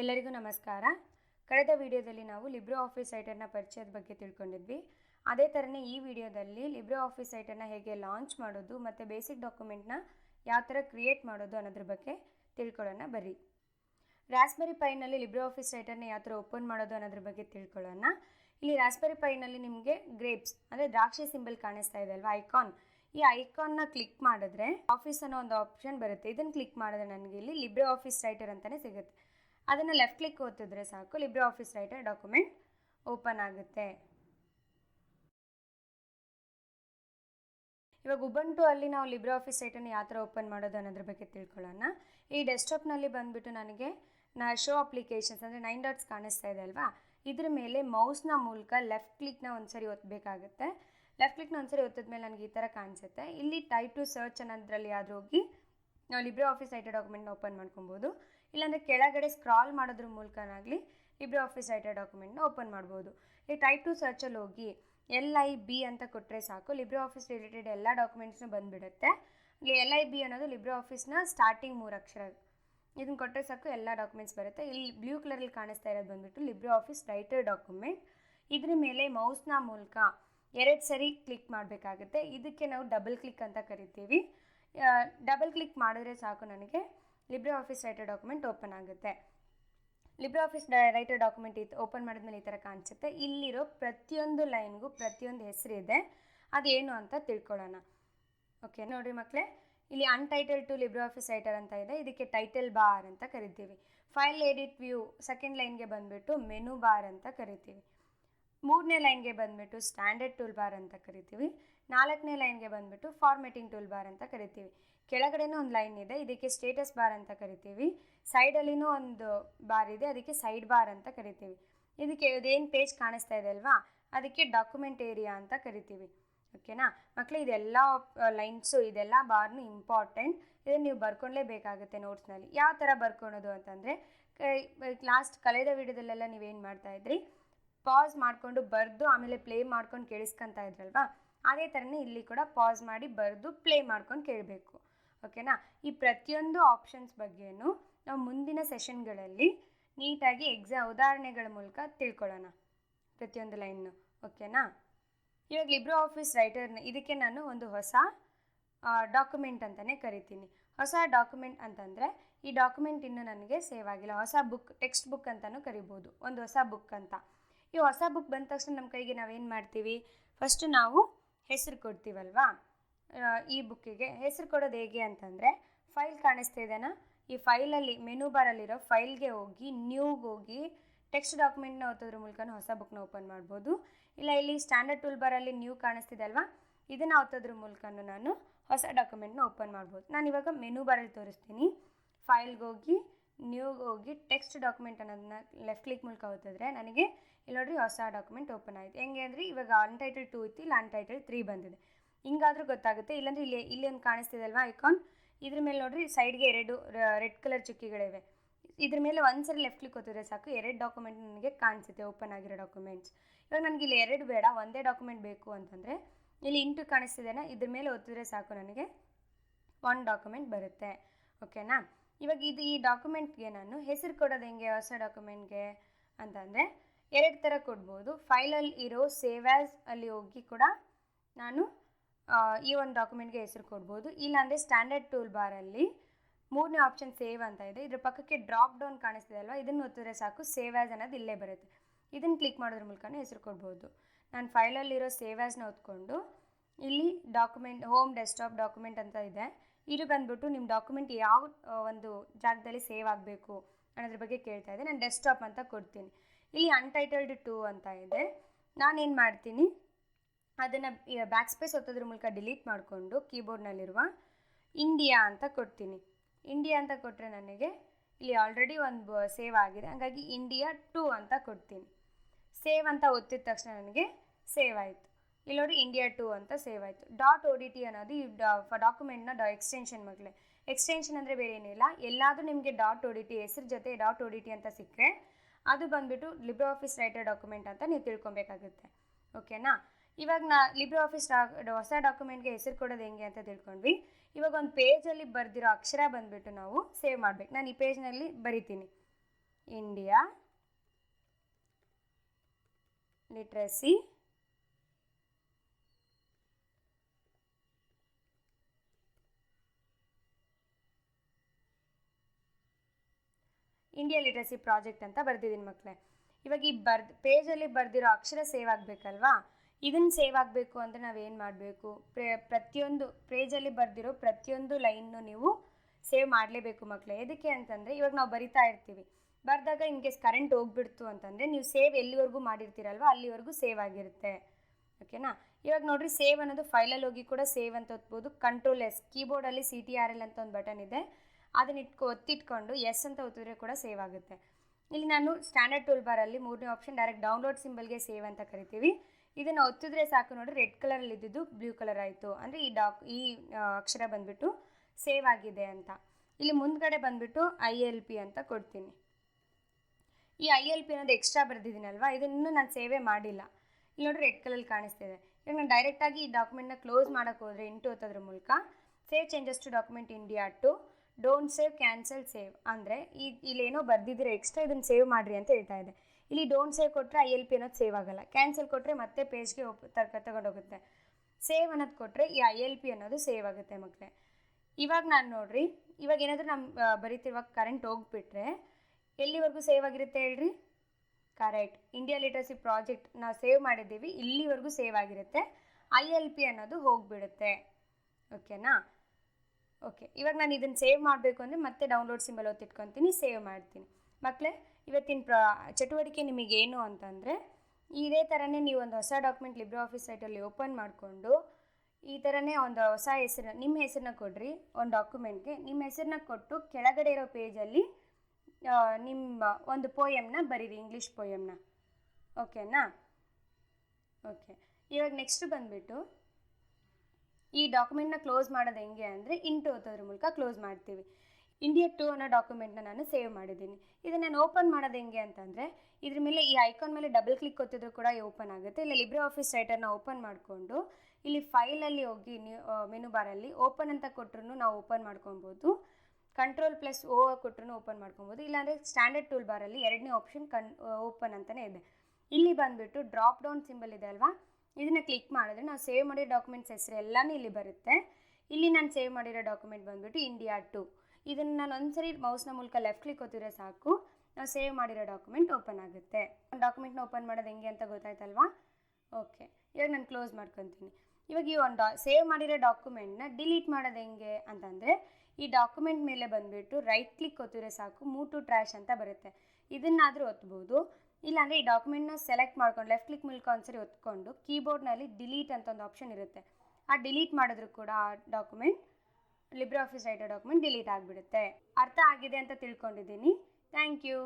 ಎಲ್ಲರಿಗೂ ನಮಸ್ಕಾರ. ಕಳೆದ ವಿಡಿಯೋದಲ್ಲಿ ನಾವು ಲಿಬ್ರೋ ಆಫೀಸ್ ರೈಟರ್ನ ಪರಿಚಯದ ಬಗ್ಗೆ ತಿಳ್ಕೊಂಡಿದ್ವಿ. ಅದೇ ಥರನೇ ಈ ವಿಡಿಯೋದಲ್ಲಿ ಲಿಬ್ರೋ ಆಫೀಸ್ ರೈಟರ್ನ ಹೇಗೆ ಲಾಂಚ್ ಮಾಡೋದು ಮತ್ತು ಬೇಸಿಕ್ ಡಾಕ್ಯುಮೆಂಟ್ನ ಯಾವ ಥರ ಕ್ರಿಯೇಟ್ ಮಾಡೋದು ಅನ್ನೋದ್ರ ಬಗ್ಗೆ ತಿಳ್ಕೊಳ್ಳೋಣ ಬರ್ರಿ ರಾಸ್ಬೆರಿ ಪೈನಲ್ಲಿ ಲಿಬ್ರೋ ಆಫೀಸ್ ರೈಟರ್ನ ಯಾವ ಥರ ಓಪನ್ ಮಾಡೋದು ಅನ್ನೋದ್ರ ಬಗ್ಗೆ ತಿಳ್ಕೊಳ್ಳೋಣ. ಇಲ್ಲಿ ರಾಸ್ಬೆರಿ ಪೈನಲ್ಲಿ ನಿಮಗೆ ಗ್ರೇಪ್ಸ್, ಅಂದರೆ ದ್ರಾಕ್ಷಿ ಸಿಂಬಲ್ ಕಾಣಿಸ್ತಾ ಇದೆ ಅಲ್ವಾ, ಐಕಾನ್. ಈ ಐಕಾನ್ನ ಕ್ಲಿಕ್ ಮಾಡಿದ್ರೆ ಆಫೀಸ್ ಅನ್ನೋ ಒಂದು ಆಪ್ಷನ್ ಬರುತ್ತೆ. ಇದನ್ನು ಕ್ಲಿಕ್ ಮಾಡಿದ್ರೆ ನನಗೆ ಇಲ್ಲಿ ಲಿಬ್ರೋ ಆಫೀಸ್ ರೈಟರ್ ಅಂತಲೇ ಸಿಗುತ್ತೆ. ಅದನ್ನು ಲೆಫ್ಟ್ ಕ್ಲಿಕ್ ಒತ್ತಿದ್ರೆ ಸಾಕು. Libre Office Writer document open ಆಗುತ್ತೆ. ಇವಾಗ ಉಬಂಟು ಅಲ್ಲಿ ನಾವು ಲಿಬ್ರೆ ಆಫೀಸ್ ಸೈಟನ್ನು ಯಾವ ಥರ ಓಪನ್ ಮಾಡೋದು ಅನ್ನೋದ್ರ ಬಗ್ಗೆ ತಿಳ್ಕೊಳ್ಳೋಣ. ಈ ಡೆಸ್ಕ್ಟಾಪ್ನಲ್ಲಿ ಬಂದುಬಿಟ್ಟು ನನಗೆ ನಾ ಶೋ ಅಪ್ಲಿಕೇಶನ್ಸ್ ಅಂದರೆ ನೈನ್ ಡಾಟ್ಸ್ ಕಾಣಿಸ್ತಾ ಇದೆ ಅಲ್ವಾ? ಇದ್ರ ಮೇಲೆ ಮೌಸ್ನ ಮೂಲಕ ಲೆಫ್ಟ್ ಕ್ಲಿಕ್ನ ಒಂದ್ಸರಿ ಒತ್ತಬೇಕಾಗುತ್ತೆ ಲೆಫ್ಟ್ ಕ್ಲಿಕ್ನ ಒಂದ್ಸರಿ ಒತ್ತಿದ್ಮೇಲೆ ನನಗೆ ಈ ಥರ ಕಾಣಿಸುತ್ತೆ. ಇಲ್ಲಿ ಟೈಪ್ ಟು ಸರ್ಚ್ ಅನ್ನೋದ್ರಲ್ಲಿ ಆದ್ರೂ ಹೋಗಿ ನಾವು ಲಿಬ್ರೆ ಆಫೀಸ್ ಐಟೆ ಡಾಕ್ಯುಮೆಂಟ್ನ ಓಪನ್ ಮಾಡ್ಕೊಬೋದು. ಇಲ್ಲಾಂದರೆ ಕೆಳಗಡೆ ಸ್ಕ್ರಾಲ್ ಮಾಡೋದ್ರ ಮೂಲಕನಾಗಲಿ ಲಿಬ್ರೆ ಆಫೀಸ್ ರೈಟರ್ ಡಾಕ್ಯುಮೆಂಟ್ನ ಓಪನ್ ಮಾಡ್ಬೋದು. ಈ ಟೈಪ್ ಟು ಸರ್ಚಲ್ಲಿ ಹೋಗಿ ಎಲ್ ಐ ಬಿ ಅಂತ ಕೊಟ್ಟರೆ ಸಾಕು. ಲಿಬ್ರೆ ಆಫೀಸ್ ರಿಲೇಟೆಡ್ ಎಲ್ಲ ಡಾಕ್ಯುಮೆಂಟ್ಸ್ನೂ ಬಂದುಬಿಡುತ್ತೆ. ಇಲ್ಲಿ ಎಲ್ ಐ ಬಿ ಅನ್ನೋದು ಲಿಬ್ರೆ ಆಫೀಸ್ನ ಸ್ಟಾರ್ಟಿಂಗ್ ಮೂರು ಅಕ್ಷರ ಇದನ್ನು ಕೊಟ್ಟರೆ ಸಾಕು, ಎಲ್ಲ ಡಾಕ್ಯುಮೆಂಟ್ಸ್ ಬರುತ್ತೆ. ಇಲ್ಲಿ ಬ್ಲೂ ಕಲರಲ್ಲಿ ಕಾಣಿಸ್ತಾ ಇರೋದು ಬಂದುಬಿಟ್ಟು ಲಿಬ್ರೆ ಆಫೀಸ್ ರೈಟರ್ ಡಾಕ್ಯುಮೆಂಟ್ ಇದ್ರ ಮೇಲೆ ಮೌಸ್ನ ಮೂಲಕ ಎರಡು ಸರಿ ಕ್ಲಿಕ್ ಮಾಡಬೇಕಾಗುತ್ತೆ. ಇದಕ್ಕೆ ನಾವು ಡಬಲ್ ಕ್ಲಿಕ್ ಅಂತ ಕರಿತೀವಿ. ಡಬಲ್ ಕ್ಲಿಕ್ ಮಾಡಿದ್ರೆ ಸಾಕು ನನಗೆ. Libre Office Writer document open ಆಗುತ್ತೆ. ಲಿಬ್ರೆ ಆಫೀಸ್ ರೈಟರ್ ಡಾಕ್ಯುಮೆಂಟ್ ಇತ್ತು ಓಪನ್ ಮಾಡಿದ್ಮೇಲೆ ಈ ಥರ ಕಾಣಿಸುತ್ತೆ. ಇಲ್ಲಿರೋ ಪ್ರತಿಯೊಂದು ಲೈನ್ಗೂ ಪ್ರತಿಯೊಂದು ಹೆಸರಿದೆ. ಅದೇನು ಅಂತ ತಿಳ್ಕೊಳ್ಳೋಣ. ಓಕೆ, ನೋಡಿರಿ ಮಕ್ಕಳೇ ಇಲ್ಲಿ untitled two Libre Office Writer ಅಂತ ಇದೆ. ಇದಕ್ಕೆ ಟೈಟಲ್ ಬಾರ್ ಅಂತ ಕರಿತೀವಿ. ಫೈಲ್ ಎಡಿಟ್ ವ್ಯೂ ಸೆಕೆಂಡ್ ಲೈನ್ಗೆ ಬಂದುಬಿಟ್ಟು ಮೆನು ಬಾರ್ ಅಂತ ಕರಿತೀವಿ. ಮೂರನೇ ಲೈನ್ಗೆ ಬಂದುಬಿಟ್ಟು ಸ್ಟ್ಯಾಂಡರ್ಡ್ ಟೂಲ್ ಬಾರ್ ಅಂತ ಕರಿತೀವಿ. ನಾಲ್ಕನೇ ಲೈನ್ಗೆ ಬಂದುಬಿಟ್ಟು ಫಾರ್ಮೆಟಿಂಗ್ ಟೂಲ್ ಬಾರ್ ಅಂತ ಕರಿತೀವಿ. ಕೆಳಗಡೆನೂ ಒಂದು ಲೈನ್ ಇದೆ, ಇದಕ್ಕೆ ಸ್ಟೇಟಸ್ ಬಾರ್ ಅಂತ ಕರಿತೀವಿ. ಸೈಡಲ್ಲಿನೂ ಒಂದು ಬಾರ್ ಇದೆ, ಅದಕ್ಕೆ ಸೈಡ್ ಬಾರ್ ಅಂತ ಕರಿತೀವಿ. ಇದಕ್ಕೆ ಇದೇನು ಪೇಜ್ ಕಾಣಿಸ್ತಾ ಇದೆ ಅಲ್ವಾ? ಅದಕ್ಕೆ ಡಾಕ್ಯುಮೆಂಟ್ ಏರಿಯಾ ಅಂತ ಕರಿತೀವಿ. ಓಕೆನಾ? ಮಕ್ಕಳು ಇದೆಲ್ಲ ಲೈನ್ಸು, ಇದೆಲ್ಲ ಬಾರ್ನು ಇಂಪಾರ್ಟೆಂಟ್. ಇದನ್ನು ನೀವು ಬರ್ಕೊಳ್ಳೇಬೇಕಾಗುತ್ತೆ ನೋಟ್ಸ್ನಲ್ಲಿ. ಯಾವ ಥರ ಬರ್ಕೊಳೋದು ಅಂತಂದರೆ ಲಾಸ್ಟ್ ಕಳೆದ ವಿಡಿಯೋದಲ್ಲೆಲ್ಲ ನೀವೇನು ಮಾಡ್ತಾಯಿದ್ರಿ ಪಾಸ್ ಮಾಡಿಕೊಂಡು ಬರೆದು ಆಮೇಲೆ ಪ್ಲೇ ಮಾಡ್ಕೊಂಡು ಕೇಳಿಸ್ಕೊತಾ ಇದ್ರಲ್ವಾ? ಅದೇ ಥರನೇ ಇಲ್ಲಿ ಕೂಡ ಪಾಸ್ ಮಾಡಿ ಬರೆದು ಪ್ಲೇ ಮಾಡ್ಕೊಂಡು ಕೇಳಬೇಕು. ಓಕೆನಾ ಈ ಪ್ರತಿಯೊಂದು ಆಪ್ಷನ್ಸ್ ಬಗ್ಗೆನೂ ನಾವು ಮುಂದಿನ ಸೆಷನ್ಗಳಲ್ಲಿ ನೀಟಾಗಿ ಎಕ್ಸಾ ಉದಾಹರಣೆಗಳ ಮೂಲಕ ತಿಳ್ಕೊಳ್ಳೋಣ. ಪ್ರತಿಯೊಂದು ಲೈನ್ನು ಓಕೆನಾ ಇವಾಗ ಲಿಬ್ರೋ ಆಫೀಸ್ ರೈಟರ್ನ ಇದಕ್ಕೆ ನಾನು ಒಂದು ಹೊಸ ಡಾಕ್ಯುಮೆಂಟ್ ಅಂತಲೇ ಕರಿತೀನಿ. ಹೊಸ ಡಾಕ್ಯುಮೆಂಟ್ ಅಂತಂದರೆ ಈ ಡಾಕ್ಯುಮೆಂಟ್ ಇನ್ನೂ ನನಗೆ ಸೇವ್ ಆಗಿಲ್ಲ. ಹೊಸ ಬುಕ್ ಟೆಕ್ಸ್ಟ್ ಬುಕ್ ಅಂತಲೂ ಕರಿಬೋದು. ಒಂದು ಹೊಸ ಬುಕ್ ಅಂತ. ಈ ಹೊಸ ಬುಕ್ ಬಂದ ತಕ್ಷಣ ನಮ್ಮ ಕೈಗೆ ನಾವೇನು ಮಾಡ್ತೀವಿ? ಫಸ್ಟು ನಾವು ಹೆಸರು ಕೊಡ್ತೀವಲ್ವಾ? ಈ ಬುಕ್ಕಿಗೆ ಹೆಸರು ಕೊಡೋದು ಹೇಗೆ ಅಂತಂದರೆ ಫೈಲ್ ಕಾಣಿಸ್ತಾ ಇದೆನಾ? ಈ ಫೈಲಲ್ಲಿ ಮೆನು ಬಾರಲ್ಲಿರೋ ಫೈಲ್ಗೆ ಹೋಗಿ ನ್ಯೂಗೆ ಹೋಗಿ ಟೆಕ್ಸ್ಟ್ ಡಾಕ್ಯುಮೆಂಟ್ನ ಓದೋದ್ರ ಮೂಲಕ ಹೊಸ ಬುಕ್ನ ಓಪನ್ ಮಾಡ್ಬೋದು. ಇಲ್ಲ, ಇಲ್ಲಿ ಸ್ಟ್ಯಾಂಡರ್ಡ್ ಟೂಲ್ ಬಾರಲ್ಲಿ ನ್ಯೂ ಕಾಣಿಸ್ತಿದೆ ಅಲ್ವಾ? ಇದನ್ನು ಓದೋದ್ರ ಮೂಲಕ ನಾನು ಹೊಸ ಡಾಕ್ಯುಮೆಂಟ್ನ ಓಪನ್ ಮಾಡ್ಬೋದು. ನಾನು ಇವಾಗ ಮೆನು ಬಾರಲ್ಲಿ ತೋರಿಸ್ತೀನಿ. ಫೈಲ್ಗೆ ಹೋಗಿ ನ್ಯೂಗೆ ಹೋಗಿ ಟೆಕ್ಸ್ಟ್ ಡಾಕ್ಯುಮೆಂಟ್ ಅನ್ನೋದನ್ನ ಲೆಫ್ಟ್ ಕ್ಲಿಕ್ ಮೂಲಕ ಓದಿದ್ರೆ ನನಗೆ ಇಲ್ಲಿ ನೋಡ್ರಿ ಹೊಸ ಡಾಕ್ಯುಮೆಂಟ್ ಓಪನ್ ಆಯಿತು. ಹೆಂಗೆ ಅಂದರೆ ಇವಾಗ ಅನ್ಟೈಟಲ್ ಟೂ ಇತ್ತು, ಇಲ್ಲ ಅನ್ಟೈಟಲ್ ತ್ರೀ ಬಂದಿದೆ. ಹಿಂಗಾದ್ರೂ ಗೊತ್ತಾಗುತ್ತೆ, ಇಲ್ಲಾಂದರೆ ಇಲ್ಲಿ ಇಲ್ಲಿ ಒಂದು ಕಾಣಿಸ್ತಿದೆ ಅಲ್ವಾ ಐಕಾನ್ ಇದ್ರ ಮೇಲೆ ನೋಡ್ರಿ ಸೈಡ್ಗೆ ಎರಡು ರೆಡ್ ಕಲರ್ ಚುಕ್ಕಿಗಳಿವೆ. ಇದ್ರ ಮೇಲೆ ಒಂದ್ಸರಿ ಲೆಫ್ಟ್ ಕ್ಲಿಕ್ ಹೋದ್ರೆ ಸಾಕು, ಎರಡು ಡಾಕ್ಯುಮೆಂಟ್ ನನಗೆ ಕಾಣಿಸುತ್ತೆ ಓಪನ್ ಆಗಿರೋ ಡಾಕ್ಯುಮೆಂಟ್ಸ್ ಇವಾಗ ನನಗೆ ಇಲ್ಲಿ ಎರಡು ಬೇಡ, ಒಂದೇ ಡಾಕ್ಯುಮೆಂಟ್ ಬೇಕು ಅಂತಂದರೆ, ಇಲ್ಲಿ ಇಂಟು ಕಾಣಿಸ್ತಿದೆನಾ? ಇದ್ರ ಮೇಲೆ ಒತ್ತಿದ್ರೆ ಸಾಕು ನನಗೆ ಒನ್ ಡಾಕ್ಯುಮೆಂಟ್ ಬರುತ್ತೆ. ಓಕೆನಾ ಇವಾಗ ಇದು ಈ ಡಾಕ್ಯುಮೆಂಟ್ಗೆ ನಾನು ಹೆಸರು ಕೊಡೋದು ಹೆಂಗೆ, ಹೊಸ ಡಾಕ್ಯುಮೆಂಟ್ಗೆ ಅಂತಂದರೆ ಎರಡು ಥರ ಕೊಡ್ಬೋದು. ಫೈಲಲ್ಲಿ ಇರೋ ಸೇವ್ ಆ್ಯಸ್ ಅಲ್ಲಿ ಹೋಗಿ ಕೂಡ ನಾನು ಈ ಒಂದು ಡಾಕ್ಯುಮೆಂಟ್ಗೆ ಹೆಸರು ಕೊಡ್ಬೋದು. ಇಲ್ಲಾಂದರೆ ಸ್ಟ್ಯಾಂಡರ್ಡ್ ಟೂಲ್ ಬಾರಲ್ಲಿ ಮೂರನೇ ಆಪ್ಷನ್ ಸೇವ್ ಅಂತ ಇದೆ. ಇದ್ರ ಪಕ್ಕಕ್ಕೆ ಡ್ರಾಪ್ ಡೌನ್ ಕಾಣಿಸ್ತಿದೆ ಅಲ್ವಾ? ಇದನ್ನು ಒತ್ತಿದ್ರೆ ಸಾಕು. ಸೇವ್ ಆ್ಯಸ್ ಅನ್ನೋದು ಇಲ್ಲೇ ಬರುತ್ತೆ. ಇದನ್ನು ಕ್ಲಿಕ್ ಮಾಡೋದ್ರ ಮೂಲಕನೇ ಹೆಸರು ಕೊಡ್ಬೋದು. ನಾನು ಫೈಲಲ್ಲಿರೋ ಸೇವ್ ಆ್ಯಸ್ನ ಇಲ್ಲಿ ಡಾಕ್ಯುಮೆಂಟ್ ಹೋಮ್ ಡೆಸ್ಕ್ಟಾಪ್ ಡಾಕ್ಯುಮೆಂಟ್ ಅಂತ ಇದೆ. ಇದು ಬಂದ್ಬಿಟ್ಟು ನಿಮ್ಮ ಡಾಕ್ಯುಮೆಂಟ್ ಯಾವ ಒಂದು ಜಾಗದಲ್ಲಿ ಸೇವ್ ಆಗಬೇಕು ಅನ್ನೋದ್ರ ಬಗ್ಗೆ ಕೇಳ್ತಾ ಇದೆ. ನಾನು ಡೆಸ್ಕ್ಟಾಪ್ ಅಂತ ಕೊಡ್ತೀನಿ. ಇಲ್ಲಿ ಅನ್ಟೈಟಲ್ಡ್ ಟೂ ಅಂತ ಇದೆ. ನಾನೇನು ಮಾಡ್ತೀನಿ? ಅದನ್ನು ಬ್ಯಾಕ್ ಸ್ಪೇಸ್ ಒತ್ತೋದ್ರ ಮೂಲಕ ಡಿಲೀಟ್ ಮಾಡಿಕೊಂಡು ಕೀಬೋರ್ಡ್ನಲ್ಲಿರುವ ಇಂಡಿಯಾ ಅಂತ ಕೊಡ್ತೀನಿ. ಇಂಡಿಯಾ ಅಂತ ಕೊಟ್ಟರೆ ನನಗೆ ಇಲ್ಲಿ ಆಲ್ರೆಡಿ ಒಂದು ಸೇವ್ ಆಗಿದೆ. ಹಾಗಾಗಿ ಇಂಡಿಯಾ ಟೂ ಅಂತ ಕೊಡ್ತೀನಿ. ಸೇವ್ ಅಂತ ಒತ್ತಿದ ತಕ್ಷಣ ನನಗೆ ಸೇವ್ ಆಯಿತು. ಇಲ್ಲಿ ನೋಡಿ ಇಂಡಿಯಾ ಟೂ ಅಂತ ಸೇವ್ ಆಯಿತು. ಡಾಟ್ ಒ ಡಿ ಟಿ ಅನ್ನೋದು ಈ ಡಾಕ್ಯುಮೆಂಟ್ನ ಡಾ ಎಕ್ಸ್ಟೆನ್ಷನ್ ಮಕ್ಕಳೇ ಎಕ್ಸ್ಟೆನ್ಷನ್ ಅಂದರೆ ಬೇರೆ ಏನಿಲ್ಲ ಎಲ್ಲಾದರೂ ನಿಮಗೆ ಡಾಟ್ ಒ ಡಿ ಟಿ ಹೆಸ್ರ ಜೊತೆ ಡಾಟ್ ಒ ಡಿ ಟಿ ಅಂತ ಸಿಕ್ಕರೆ ಅದು ಬಂದುಬಿಟ್ಟು ಲಿಬ್ರೆ ಆಫೀಸ್ ರೈಟರ್ ಡಾಕ್ಯುಮೆಂಟ್ ಅಂತ ನೀವು ತಿಳ್ಕೊಬೇಕಾಗುತ್ತೆ. ಓಕೆನಾ? ಇವಾಗ ನಾ ಲಿಬ್ರೆ ಆಫೀಸ್ ಹೊಸ ಡಾಕ್ಯುಮೆಂಟ್ಗೆ ಹೆಸರು ಕೊಡೋದು ಹೆಂಗೆ ಅಂತ ತಿಳ್ಕೊಂಡ್ವಿ. ಇವಾಗ ಒಂದು ಪೇಜಲ್ಲಿ ಬರೆದಿರೋ ಅಕ್ಷರ ಬಂದುಬಿಟ್ಟು ನಾವು ಸೇವ್ ಮಾಡಬೇಕು. ನಾನು ಈ ಪೇಜ್ನಲ್ಲಿ ಬರಿತೀನಿ. India literacy India literacy project ಅಂತ ಬರ್ದಿದ್ದೀನಿ ಮಕ್ಕಳೇ ಇವಾಗ ಈ ಬರ್ದು, ಪೇಜಲ್ಲಿ ಬರ್ದಿರೋ ಅಕ್ಷರ ಸೇವ್ ಆಗಬೇಕಲ್ವಾ? ಇದನ್ನು ಸೇವ್ ಆಗಬೇಕು ಅಂದರೆ ನಾವೇನು ಮಾಡಬೇಕು? ಪ್ರತಿಯೊಂದು, ಪೇಜಲ್ಲಿ ಬರ್ದಿರೋ ಪ್ರತಿಯೊಂದು ಲೈನ್ನು ನೀವು ಸೇವ್ ಮಾಡಲೇಬೇಕು ಮಕ್ಕಳೇ ಎದಕ್ಕೆ ಅಂತಂದರೆ, ಇವಾಗ ನಾವು ಬರಿತಾ ಇರ್ತೀವಿ. ಬರೆದಾಗ ಇನ್ ಕೇಸ್ ಕರೆಂಟ್ ಹೋಗ್ಬಿಡ್ತು ಅಂತಂದರೆ ನೀವು ಸೇವ್ ಎಲ್ಲಿವರೆಗೂ ಮಾಡಿರ್ತೀರಲ್ವ, ಅಲ್ಲಿವರೆಗೂ ಸೇವ್ ಆಗಿರುತ್ತೆ. ಓಕೆನಾ ಇವಾಗ ನೋಡಿರಿ ಸೇವ್ ಅನ್ನೋದು ಫೈಲಲ್ಲಿ ಹೋಗಿ ಕೂಡ ಸೇವ್ ಅಂತ ಒತ್ಬೋದು ಕಂಟ್ರೋಲ್ ಎಸ್ ಕೀಬೋರ್ಡಲ್ಲಿ ಸಿ ಟಿ ಆರ್ ಎಲ್ ಅಂತ ಒಂದು ಬಟನ್ ಇದೆ. ಅದನ್ನ ಇಟ್ಕೊ, ಒತ್ತಿಟ್ಕೊಂಡು ಎಸ್ ಅಂತ ಒತ್ತಿದ್ರೆ ಕೂಡ ಸೇವ್ ಆಗುತ್ತೆ. ಇಲ್ಲಿ ನಾನು ಸ್ಟ್ಯಾಂಡರ್ಡ್ ಟೂಲ್ ಬಾರಲ್ಲಿ ಮೂರನೇ ಆಪ್ಷನ್ ಡೈರೆಕ್ಟ್ ಡೌನ್ಲೋಡ್ ಸಿಂಬಲ್ಗೆ ಸೇವ್ ಅಂತ ಕರಿತೀವಿ. ಇದನ್ನು ಒತ್ತಿದ್ರೆ ಸಾಕು ನೋಡಿ ರೆಡ್ ಕಲರಲ್ಲಿ ಇದ್ದಿದ್ದು ಬ್ಲೂ ಕಲರ್ ಆಯಿತು. ಅಂದರೆ ಈ ಡಾಕ್ ಈ ಅಕ್ಷರ ಬಂದ್ಬಿಟ್ಟು ಸೇವ್ ಆಗಿದೆ ಅಂತ. ಇಲ್ಲಿ ಮುಂದ್ಗಡೆ ಬಂದ್ಬಿಟ್ಟು ಐ ಎಲ್ ಪಿ ಅಂತ ಕೊಡ್ತೀನಿ. ಈ ಐ ಎಲ್ ಪಿ ಅನ್ನೋದು ಎಕ್ಸ್ಟ್ರಾ ಬರೆದಿದ್ದೀನಲ್ವಾ ಇದನ್ನು ನಾನು ಸೇವೆ ಮಾಡಿಲ್ಲ. ಇಲ್ಲಿ ನೋಡಿ ರೆಡ್ ಕಲರ್ ಕಾಣಿಸ್ತಿದೆ ಇವಾಗ ನಾನು ಡೈರೆಕ್ಟಾಗಿ ಈ ಡಾಕ್ಯುಮೆಂಟ್ನ ಕ್ಲೋಸ್ ಮಾಡೋಕ್ಕೆ ಹೋದರೆ ಇಂಟು ಒತ್ತೋದ್ರ ಮೂಲಕ save changes to document India two don't save cancel save ಅಂದರೆ ಈ ಇಲ್ಲೇನೋ ಬರ್ದಿದ್ರೆ ಎಕ್ಸ್ಟ್ರಾ ಇದನ್ನು ಸೇವ್ ಮಾಡಿರಿ ಅಂತ ಹೇಳ್ತಾ ಇದೆ. ಇಲ್ಲಿ ಡೋಂಟ್ ಸೇವ್ ಕೊಟ್ಟರೆ ಐ ಎಲ್ ಪಿ ಅನ್ನೋದು ಸೇವ್ ಆಗಲ್ಲ. ಕ್ಯಾನ್ಸಲ್ ಕೊಟ್ಟರೆ ಮತ್ತೆ ಪೇಜ್ಗೆ ಒಪ್ ತರ್ಕ ತಗೊಂಡೋಗುತ್ತೆ. ಸೇವ್ ಅನ್ನೋದು ಕೊಟ್ಟರೆ ಈ ಐ ಎಲ್ ಪಿ ಅನ್ನೋದು ಸೇವ್ ಆಗುತ್ತೆ ಮಕ್ಕಳೇ ಇವಾಗ ನಾನು ನೋಡ್ರಿ, ಇವಾಗ ಏನಾದರೂ ನಮ್ಮ ಬರೀತಿರುವಾಗ ಕರೆಂಟ್ ಹೋಗ್ಬಿಟ್ರೆ ಎಲ್ಲಿವರೆಗೂ ಸೇವ್ ಆಗಿರುತ್ತೆ ಹೇಳ್ರಿ? ಕರೆಕ್ಟ್ ಇಂಡಿಯಾ ಲಿಟ್ರಸಿ ಪ್ರಾಜೆಕ್ಟ್ ನಾವು ಸೇವ್ ಮಾಡಿದ್ದೀವಿ, ಇಲ್ಲಿವರೆಗೂ ಸೇವ್ ಆಗಿರುತ್ತೆ. ಐ ಎಲ್ ಪಿ ಅನ್ನೋದು ಹೋಗಿಬಿಡುತ್ತೆ. ಓಕೆನಾ ಓಕೆ ಇವಾಗ ನಾನು ಇದನ್ನು ಸೇವ್ ಮಾಡಬೇಕು ಅಂದರೆ ಮತ್ತೆ ಡೌನ್ಲೋಡ್ ಸಿಂಬಲ್ ಒತ್ತಿಟ್ಕೊತೀನಿ ಸೇವ್ ಮಾಡ್ತೀನಿ. ಮಕ್ಕಳೇ ಇವತ್ತಿನ ಪ್ರ, ಚಟುವಟಿಕೆ ನಿಮಗೇನು ಅಂತಂದರೆ, ಇದೇ ಥರನೇ ನೀವು ಒಂದು ಹೊಸ ಡಾಕ್ಯುಮೆಂಟ್ ಲಿಬ್ರೆ ಆಫೀಸ್ ಸೈಟಲ್ಲಿ ಓಪನ್ ಮಾಡಿಕೊಂಡು, ಈ ಥರನೇ ಒಂದು ಹೊಸ ಹೆಸರು ನಿಮ್ಮ ಹೆಸರನ್ನ ಕೊಡ್ರಿ, ಒಂದು ಡಾಕ್ಯುಮೆಂಟ್ಗೆ ನಿಮ್ಮ ಹೆಸರನ್ನ ಕೊಟ್ಟು ಕೆಳಗಡೆ ಇರೋ ಪೇಜಲ್ಲಿ ನಿಮ್ಮ ಒಂದು ಪೋಯಮ್ನ ಬರೀರಿ ಇಂಗ್ಲೀಷ್ ಪೋಯಮ್ನ ಓಕೆನಾ ಓಕೆ ಇವಾಗ ನೆಕ್ಸ್ಟ್ ಬಂದುಬಿಟ್ಟು ಈ ಡಾಕ್ಯುಮೆಂಟ್ನ ಕ್ಲೋಸ್ ಮಾಡೋದು ಹೆಂಗೆ ಅಂದರೆ ಇಂಟು ಓದೋದ್ರ ಮೂಲಕ ಕ್ಲೋಸ್ ಮಾಡ್ತೀವಿ. ಇಂಡಿಯಾ ಟು ಅನ್ನೋ ಡಾಕ್ಯುಮೆಂಟ್ನ ನಾನು ಸೇವ್ ಮಾಡಿದ್ದೀನಿ. ಇದನ್ನು ನಾನು ಓಪನ್ ಮಾಡೋದು ಹೆಂಗೆ ಅಂತಂದರೆ, ಇದ್ರ ಮೇಲೆ ಈ ಐಕಾನ್ ಮೇಲೆ ಡಬಲ್ ಕ್ಲಿಕ್ ಒತ್ತಿದ್ರು ಕೂಡ ಓಪನ್ ಆಗುತ್ತೆ. ಇಲ್ಲ ಲಿಬ್ರೆ ಆಫೀಸ್ ಸೈಟನ್ನು ಓಪನ್ ಮಾಡಿಕೊಂಡು, ಇಲ್ಲಿ ಫೈಲಲ್ಲಿ ಹೋಗಿ ಮೆನು ಬಾರಲ್ಲಿ ಓಪನ್ ಅಂತ ಕೊಟ್ಟರು ನಾವು ಓಪನ್ ಮಾಡ್ಕೊಬೋದು. ಕಂಟ್ರೋಲ್ ಪ್ಲಸ್ ಓ ಕೊಟ್ಟರು ಓಪನ್ ಮಾಡ್ಕೊಬೋದು. ಇಲ್ಲಾಂದರೆ ಸ್ಟ್ಯಾಂಡರ್ಡ್ ಟೂಲ್ ಬಾರಲ್ಲಿ ಎರಡನೇ ಆಪ್ಷನ್ ಕನ್ ಓಪನ್ ಅಂತಲೇ ಇದೆ. ಇಲ್ಲಿ ಬಂದುಬಿಟ್ಟು ಡ್ರಾಪ್ ಡೌನ್ ಸಿಂಬಲ್ ಇದೆ ಅಲ್ವಾ? ಇದನ್ನು ಕ್ಲಿಕ್ ಮಾಡಿದ್ರೆ ನಾವು ಸೇವ್ ಮಾಡಿರೋ ಡಾಕ್ಯುಮೆಂಟ್ಸ್ ಹೆಸರು ಎಲ್ಲನೂ ಇಲ್ಲಿ ಬರುತ್ತೆ. ಇಲ್ಲಿ ನಾನು ಸೇವ್ ಮಾಡಿರೋ ಡಾಕ್ಯುಮೆಂಟ್ ಬಂದುಬಿಟ್ಟು ಇಂಡಿಯಾ ಟು ಇದನ್ನು ನಾನು ಒಂದ್ಸರಿ ಮೌಸ್ನ ಮೂಲಕ ಲೆಫ್ಟ್ ಕ್ಲಿಕ್ ಒತ್ತಿದ್ರೆ ಸಾಕು. ನಾವು ಸೇವ್ ಮಾಡಿರೋ ಡಾಕ್ಯುಮೆಂಟ್ ಓಪನ್ ಆಗುತ್ತೆ. ಡಾಕ್ಯುಮೆಂಟ್ನ ಓಪನ್ ಮಾಡೋದು ಹೆಂಗೆ ಅಂತ ಗೊತ್ತಾಯ್ತಲ್ವಾ? ಓಕೆ ಇವಾಗ ನಾನು ಕ್ಲೋಸ್ ಮಾಡ್ಕೊತೀನಿ. ಇವಾಗ ಈ ಒಂದು ಸೇವ್ ಮಾಡಿರೋ ಡಾಕ್ಯುಮೆಂಟ್ನ ಡಿಲೀಟ್ ಮಾಡೋದು ಹೆಂಗೆ ಅಂತಂದರೆ, ಈ ಡಾಕ್ಯುಮೆಂಟ್ ಮೇಲೆ ಬಂದುಬಿಟ್ಟು ರೈಟ್ ಕ್ಲಿಕ್ ಒತ್ತಿದ್ರೆ ಸಾಕು. ಮೂ ಟು ಟ್ರ್ಯಾಶ್ ಅಂತ ಬರುತ್ತೆ. ಇದನ್ನಾದರೂ ಒತ್ಬೋದು. ಇಲ್ಲಾಂದರೆ ಈ ಡಾಕ್ಯುಮೆಂಟ್ನ ಸೆಲೆಕ್ಟ್ ಮಾಡ್ಕೊಂಡು ಲೆಫ್ಟ್ ಕ್ಲಿಕ್ ಮೂಲಕ ಒಂದ್ಸರಿ ಒತ್ಕೊಂಡು ಕೀಬೋರ್ಡ್ನಲ್ಲಿ ಡಿಲೀಟ್ ಅಂತ ಒಂದು ಆಪ್ಷನ್ ಇರುತ್ತೆ. ಆ ಡಿಲೀಟ್ ಮಾಡಿದ್ರು ಕೂಡ ಆ document Libre Office Writer document delete ಆಗಿಬಿಡುತ್ತೆ. ಅರ್ಥ ಆಗಿದೆ ಅಂತ ತಿಳ್ಕೊಂಡಿದ್ದೀನಿ. Thank you